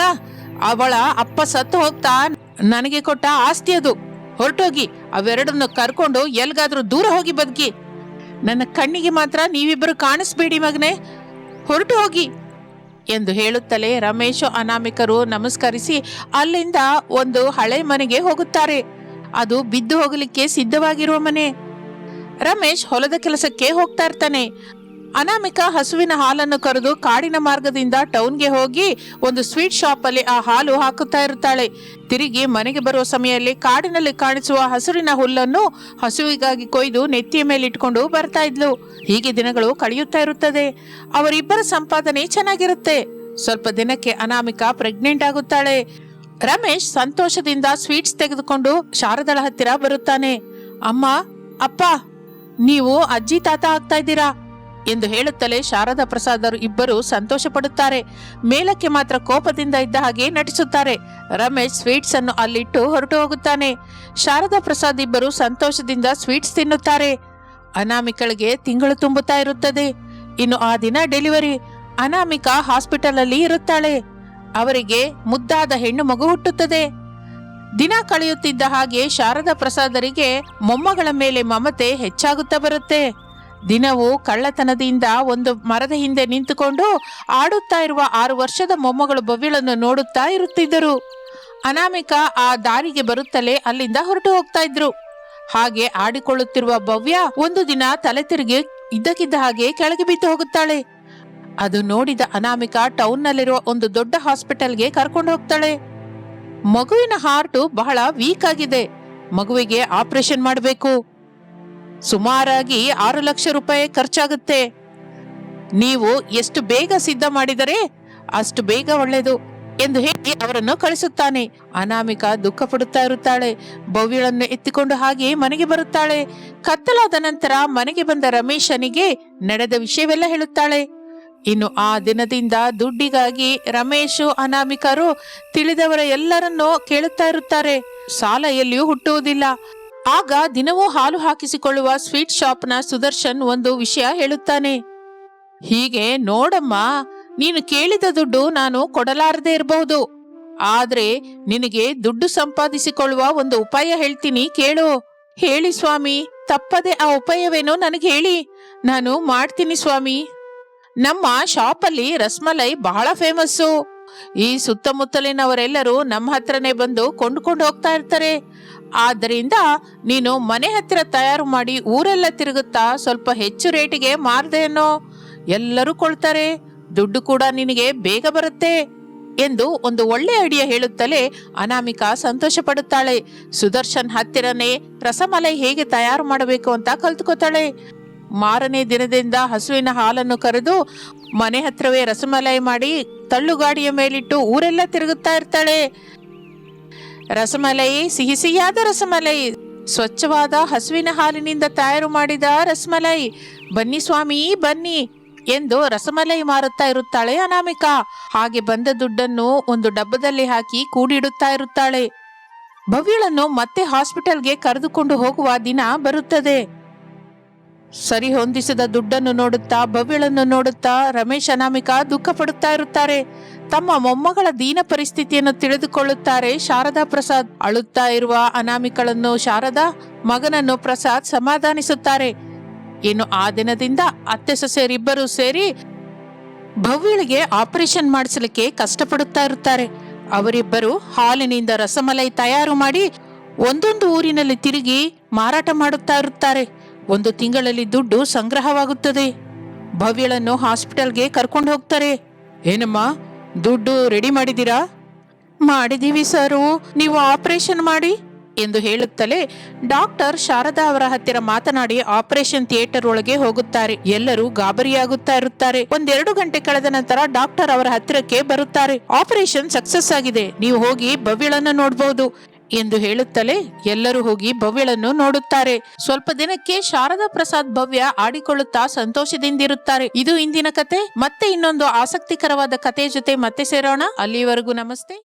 Speaker 1: ಅವಳ ಅಪ್ಪ ಸತ್ತು ಹೋಗ್ತಾ ನನಗೆ ಕೊಟ್ಟ ಆಸ್ತಿ ಅದು. ಹೊರಟೋಗಿ, ಅವೆರಡನ್ನು ಕರ್ಕೊಂಡು ಎಲ್ಗಾದ್ರೂ ದೂರ ಹೋಗಿ ಬದುಕಿ. ನನ್ನ ಕಣ್ಣಿಗೆ ಮಾತ್ರ ನೀವಿಬ್ಬರು ಕಾಣಿಸ್ಬೇಡಿ ಮಗನೇ. ಹೊರಟು ಹೋಗಿ ಎಂದು ಹೇಳುತ್ತಲೇ ರಮೇಶ್ ಅನಾಮಿಕರು ನಮಸ್ಕರಿಸಿ ಅಲ್ಲಿಂದ ಒಂದು ಹಳೆ ಮನೆಗೆ ಹೋಗುತ್ತಾರೆ. ಅದು ಬಿದ್ದು ಹೋಗಲಿಕ್ಕೆ ಸಿದ್ಧವಾಗಿರುವ ಮನೆ. ರಮೇಶ್ ಹೊಲದ ಕೆಲಸಕ್ಕೆ ಹೋಗ್ತಾ ಇರ್ತಾನೆ. ಅನಾಮಿಕ ಹಸುವಿನ ಹಾಲನ್ನು ಕರೆದು ಕಾಡಿನ ಮಾರ್ಗದಿಂದ ಟೌನ್ಗೆ ಹೋಗಿ ಒಂದು ಸ್ವೀಟ್ ಶಾಪ್ ಅಲ್ಲಿ ಆ ಹಾಲು ಹಾಕುತ್ತಾ ಇರುತ್ತಾಳೆ. ತಿರುಗಿ ಮನೆಗೆ ಬರುವ ಸಮಯದಲ್ಲಿ ಕಾಡಿನಲ್ಲಿ ಕಾಣಿಸುವ ಹಸುರಿನ ಹುಲ್ಲನ್ನು ಹಸುವಿಗಾಗಿ ಕೊಯ್ದು ನೆತ್ತಿಯ ಮೇಲೆ ಇಟ್ಕೊಂಡು ಬರ್ತಾ ಇದ್ಲು. ಹೀಗೆ ದಿನಗಳು ಕಳೆಯುತ್ತಾ ಇರುತ್ತದೆ. ಅವರಿಬ್ಬರ ಸಂಪಾದನೆ ಚೆನ್ನಾಗಿರುತ್ತೆ. ಸ್ವಲ್ಪ ದಿನಕ್ಕೆ ಅನಾಮಿಕ ಪ್ರೆಗ್ನೆಂಟ್ ಆಗುತ್ತಾಳೆ. ರಮೇಶ್ ಸಂತೋಷದಿಂದ ಸ್ವೀಟ್ಸ್ ತೆಗೆದುಕೊಂಡು ಶಾರದಳ ಹತ್ತಿರ ಬರುತ್ತಾನೆ. ಅಮ್ಮ, ಅಪ್ಪ, ನೀವು ಅಜ್ಜಿ, ತಾತ ಆಗ್ತಾ ಇದ್ದೀರಾ? ಎಂದು ಹೇಳುತ್ತಲೇ ಶಾರದಾ ಪ್ರಸಾದರು ಇಬ್ಬರು ಸಂತೋಷ ಪಡುತ್ತಾರೆ ಮೇಲಕ್ಕೆ ಮಾತ್ರ ಕೋಪದಿಂದ ಇದ್ದ ಹಾಗೆ ನಟಿಸುತ್ತಾರೆ. ರಮೇಶ್ ಸ್ವೀಟ್ಸ್ ಅನ್ನು ಅಲ್ಲಿಟ್ಟು ಹೊರಟು ಹೋಗುತ್ತಾನೆ. ಶಾರದಾ ಪ್ರಸಾದ್ ಇಬ್ಬರು ಸಂತೋಷದಿಂದ ಸ್ವೀಟ್ಸ್ ತಿನ್ನುತ್ತಾರೆ. ಅನಾಮಿಕಳಿಗೆ ತಿಂಗಳು ತುಂಬುತ್ತಾ ಇರುತ್ತದೆ. ಇನ್ನು ಆ ದಿನ ಡೆಲಿವರಿ. ಅನಾಮಿಕಾ ಹಾಸ್ಪಿಟಲ್ ಅಲ್ಲಿ ಇರುತ್ತಾಳೆ. ಅವರಿಗೆ ಮುದ್ದಾದ ಹೆಣ್ಣು ಮಗು ಹುಟ್ಟುತ್ತದೆ. ದಿನ ಕಳೆಯುತ್ತಿದ್ದ ಹಾಗೆ ಶಾರದಾ ಪ್ರಸಾದರಿಗೆ ಮೊಮ್ಮಗಳ ಮೇಲೆ ಮಮತೆ ಹೆಚ್ಚಾಗುತ್ತಾ ಬರುತ್ತೆ. ದಿನವೂ ಕಳ್ಳತನದಿಂದ ಒಂದು ಮರದ ಹಿಂದೆ ನಿಂತುಕೊಂಡು ಆಡುತ್ತಾ ಇರುವ ಆರು ವರ್ಷದ ಮೊಮ್ಮಗಳು ಬವಿಳನ್ನು ನೋಡುತ್ತಾ ಇರುತ್ತಿದ್ದರು. ಅನಾಮಿಕ ಆ ದಾರಿಗೆ ಬರುತ್ತಲೇ ಅಲ್ಲಿಂದ ಹೊರಟು ಹೋಗ್ತಾ ಇದ್ರು. ಹಾಗೆ ಆಡಿಕೊಳ್ಳುತ್ತಿರುವ ಭವ್ಯ ಒಂದು ದಿನ ತಲೆ ತಿರುಗಿ ಇದ್ದಕ್ಕಿದ್ದ ಹಾಗೆ ಕೆಳಗೆ ಬಿದ್ದು ಹೋಗುತ್ತಾಳೆ. ಅದು ನೋಡಿದ ಅನಾಮಿಕ ಟೌನ್ನಲ್ಲಿರುವ ಒಂದು ದೊಡ್ಡ ಹಾಸ್ಪಿಟಲ್ಗೆ ಕರ್ಕೊಂಡು ಹೋಗ್ತಾಳೆ. ಮಗುವಿನ ಹಾರ್ಟು ಬಹಳ ವೀಕ್ ಆಗಿದೆ. ಮಗುವಿಗೆ ಆಪರೇಷನ್ ಮಾಡಬೇಕು. ಸುಮಾರಾಗಿ ಆರು ಲಕ್ಷ ರೂಪಾಯಿ ಖರ್ಚಾಗುತ್ತೆ. ನೀವು ಎಷ್ಟು ಬೇಗ ಸಿದ್ಧ ಮಾಡಿದರೆ ಅಷ್ಟು ಬೇಗ ಒಳ್ಳೆಯದು ಎಂದು ಹೇಳಿ ಅವರನ್ನು ಕಳಿಸುತ್ತಾನೆ. ಅನಾಮಿಕ ದುಃಖ ಪಡುತ್ತಾ ಇರುತ್ತಾಳೆ. ಭವ್ಯಳನ್ನು ಎತ್ತಿಕೊಂಡು ಹಾಗೆ ಮನೆಗೆ ಬರುತ್ತಾಳೆ. ಕತ್ತಲಾದ ನಂತರ ಮನೆಗೆ ಬಂದ ರಮೇಶನಿಗೆ ನಡೆದ ವಿಷಯವೆಲ್ಲ ಹೇಳುತ್ತಾಳೆ. ಇನ್ನು ಆ ದಿನದಿಂದ ದುಡ್ಡಿಗಾಗಿ ರಮೇಶು, ಅನಾಮಿಕರು ತಿಳಿದವರ ಎಲ್ಲರನ್ನೂ ಕೇಳುತ್ತಾ ಇರುತ್ತಾರೆ. ಸಾಲ ಎಲ್ಲಿಯೂ ಹುಟ್ಟುವುದಿಲ್ಲ. ಆಗ ದಿನವೂ ಹಾಲು ಹಾಕಿಸಿಕೊಳ್ಳುವ ಸ್ವೀಟ್ ಶಾಪ್ನ ಸುದರ್ಶನ್ ಒಂದು ವಿಷಯ ಹೇಳುತ್ತಾನೆ. ಹೀಗೆ, ನೋಡಮ್ಮ, ನೀನು ಕೇಳಿದ ದುಡ್ಡು ನಾನು ಕೊಡಲಾರದೆ ಇರಬಹುದು. ಆದ್ರೆ, ನಿನಗೆ ದುಡ್ಡು ಸಂಪಾದಿಸಿಕೊಳ್ಳುವ ಒಂದು ಉಪಾಯ ಹೇಳ್ತೀನಿ ಕೇಳು. ಹೇಳಿ ಸ್ವಾಮಿ, ತಪ್ಪದೆ ಆ ಉಪಾಯವೇನೋ ನನಗೆ ಹೇಳಿ. ನಾನು ಮಾಡ್ತೀನಿ ಸ್ವಾಮಿ. ನಮ್ಮ ಶಾಪಲ್ಲಿ ರಸ್ಮಲೈ ಬಹಳ ಫೇಮಸ್ಸು. ಈ ಸುತ್ತಮುತ್ತಲಿನವರೆಲ್ಲರೂ ನಮ್ಮ ಹತ್ರನೇ ಬಂದು ಕೊಂಡ್ಕೊಂಡು ಹೋಗ್ತಾ ಇರ್ತಾರೆ. ಆದ್ದರಿಂದ ನೀನು ಮನೆ ಹತ್ತಿರ ತಯಾರು ಮಾಡಿ ಊರೆಲ್ಲ ತಿರುಗುತ್ತಾ ಸ್ವಲ್ಪ ಹೆಚ್ಚು ರೇಟಿಗೆ ಮಾರದೇನೋ ಎಲ್ಲರೂ ಕೊಳ್ತಾರೆ. ದುಡ್ಡು ಕೂಡ ನಿನಗೆ ಬೇಗ ಬರುತ್ತೆ ಎಂದು ಒಂದು ಒಳ್ಳೆ ಐಡಿಯಾ ಹೇಳುತ್ತಲೇ ಅನಾಮಿಕಾ ಸಂತೋಷ ಪಡುತ್ತಾಳೆ ಸುದರ್ಶನ್ ಹತ್ತಿರನೇ ರಸಮಲೈ ಹೇಗೆ ತಯಾರು ಮಾಡಬೇಕು ಅಂತ ಕಲ್ತ್ಕೋತಾಳೆ. ಮಾರನೇ ದಿನದಿಂದ ಹಸುವಿನ ಹಾಲನ್ನು ಕರೆದು ಮನೆ ಹತ್ರವೇ ರಸಮಲೈ ಮಾಡಿ ತಳ್ಳುಗಾಡಿಯ ಮೇಲಿಟ್ಟು ಊರೆಲ್ಲ ತಿರುಗುತ್ತಾ ಇರ್ತಾಳೆ. ರಸಮಲೈ ಸಿಹಿ ಸಿಹಿಯಾದ ರಸಮಲೈ, ಸ್ವಚ್ಛವಾದ ಹಸುವಿನ ಹಾಲಿನಿಂದ ತಯಾರು ಮಾಡಿದ ರಸಮಲೈ. ಬನ್ನಿ ಸ್ವಾಮಿ, ಬನ್ನಿ ಎಂದು ರಸಮಲೈ ಮಾರುತ್ತಾ ಇರುತ್ತಾಳೆ ಅನಾಮಿಕಾ. ಹಾಗೆ ಬಂದ ದುಡ್ಡನ್ನು ಒಂದು ಡಬ್ಬದಲ್ಲಿ ಹಾಕಿ ಕೂಡಿಡುತ್ತಾ ಇರುತ್ತಾಳೆ. ಭವ್ಯಳನ್ನು ಮತ್ತೆ ಹಾಸ್ಪಿಟಲ್ಗೆ ಕರೆದುಕೊಂಡು ಹೋಗುವ ದಿನ ಬರುತ್ತದೆ. ಸರಿ ಹೊಂದಿಸಿದ ದುಡ್ಡನ್ನು ನೋಡುತ್ತಾ, ಭವ್ಯಳನ್ನು ನೋಡುತ್ತಾ ರಮೇಶ್ ಅನಾಮಿಕಾ ದುಃಖ ಪಡುತ್ತಾ ಇರುತ್ತಾರೆ. ತಮ್ಮ ಮೊಮ್ಮಗಳ ದೀನ ಪರಿಸ್ಥಿತಿಯನ್ನು ತಿಳಿದುಕೊಳ್ಳುತ್ತಾರೆ. ಶಾರದಾ ಪ್ರಸಾದ್ ಅಳುತ್ತಾ ಇರುವ ಅನಾಮಿಕಳನ್ನು ಶಾರದಾ ಮಗನನ್ನು ಪ್ರಸಾದ್ ಸಮಾಧಾನಿಸುತ್ತಾರೆ. ಇನ್ನು ಆ ದಿನದಿಂದ ಅತ್ತೆ ಸೊಸೆಯರಿಬ್ಬರೂ ಸೇರಿ ಭವ್ಯಳಿಗೆ ಆಪರೇಷನ್ ಮಾಡಿಸಲಿಕ್ಕೆ ಕಷ್ಟಪಡುತ್ತಾ ಇರುತ್ತಾರೆ. ಅವರಿಬ್ಬರು ಹಾಲಿನಿಂದ ರಸಮಲೈ ತಯಾರು ಮಾಡಿ ಒಂದೊಂದು ಊರಿನಲ್ಲಿ ತಿರುಗಿ ಮಾರಾಟ ಮಾಡುತ್ತಾ ಇರುತ್ತಾರೆ. ಒಂದು ತಿಂಗಳಲ್ಲಿ ದುಡ್ಡು ಸಂಗ್ರಹವಾಗುತ್ತದೆ. ಭವ್ಯಳನ್ನು ಹಾಸ್ಪಿಟಲ್ಗೆ ಕರ್ಕೊಂಡು ಹೋಗ್ತಾರೆ. ಏನಮ್ಮ, ದುಡ್ಡು ರೆಡಿ ಮಾಡಿದ್ದೀರಾ? ಮಾಡಿದೀವಿ ಸರು, ನೀವು ಆಪರೇಷನ್ ಮಾಡಿ ಎಂದು ಹೇಳುತ್ತಲೇ ಡಾಕ್ಟರ್ ಶಾರದಾ ಅವರ ಹತ್ತಿರ ಮಾತನಾಡಿ ಆಪರೇಷನ್ ಥಿಯೇಟರ್ ಒಳಗೆ ಹೋಗುತ್ತಾರೆ. ಎಲ್ಲರೂ ಗಾಬರಿಯಾಗುತ್ತಾ ಇರುತ್ತಾರೆ. ಒಂದೆರಡು ಗಂಟೆ ಕಳೆದ ನಂತರ ಡಾಕ್ಟರ್ ಅವರ ಹತ್ತಿರಕ್ಕೆ ಬರುತ್ತಾರೆ. ಆಪರೇಷನ್ ಸಕ್ಸಸ್ ಆಗಿದೆ. ನೀವು ಹೋಗಿ ಭವ್ಯಳನ್ನು ನೋಡಬಹುದು ಎಂದು ಹೇಳುತ್ತಲೇ ಎಲ್ಲರೂ ಹೋಗಿ ಭವ್ಯಳನ್ನು ನೋಡುತ್ತಾರೆ. ಸ್ವಲ್ಪ ದಿನಕ್ಕೆ ಶಾರದಾ ಪ್ರಸಾದ್ ಭವ್ಯ ಆಡಿಕೊಳ್ಳುತ್ತಾ ಸಂತೋಷದಿಂದಿರುತ್ತಾರೆ. ಇದು ಇಂದಿನ ಕತೆ. ಮತ್ತೆ ಇನ್ನೊಂದು ಆಸಕ್ತಿಕರವಾದ ಕಥೆಯ ಜೊತೆ ಮತ್ತೆ ಸೇರೋಣ. ಅಲ್ಲಿವರೆಗೂ ನಮಸ್ತೆ.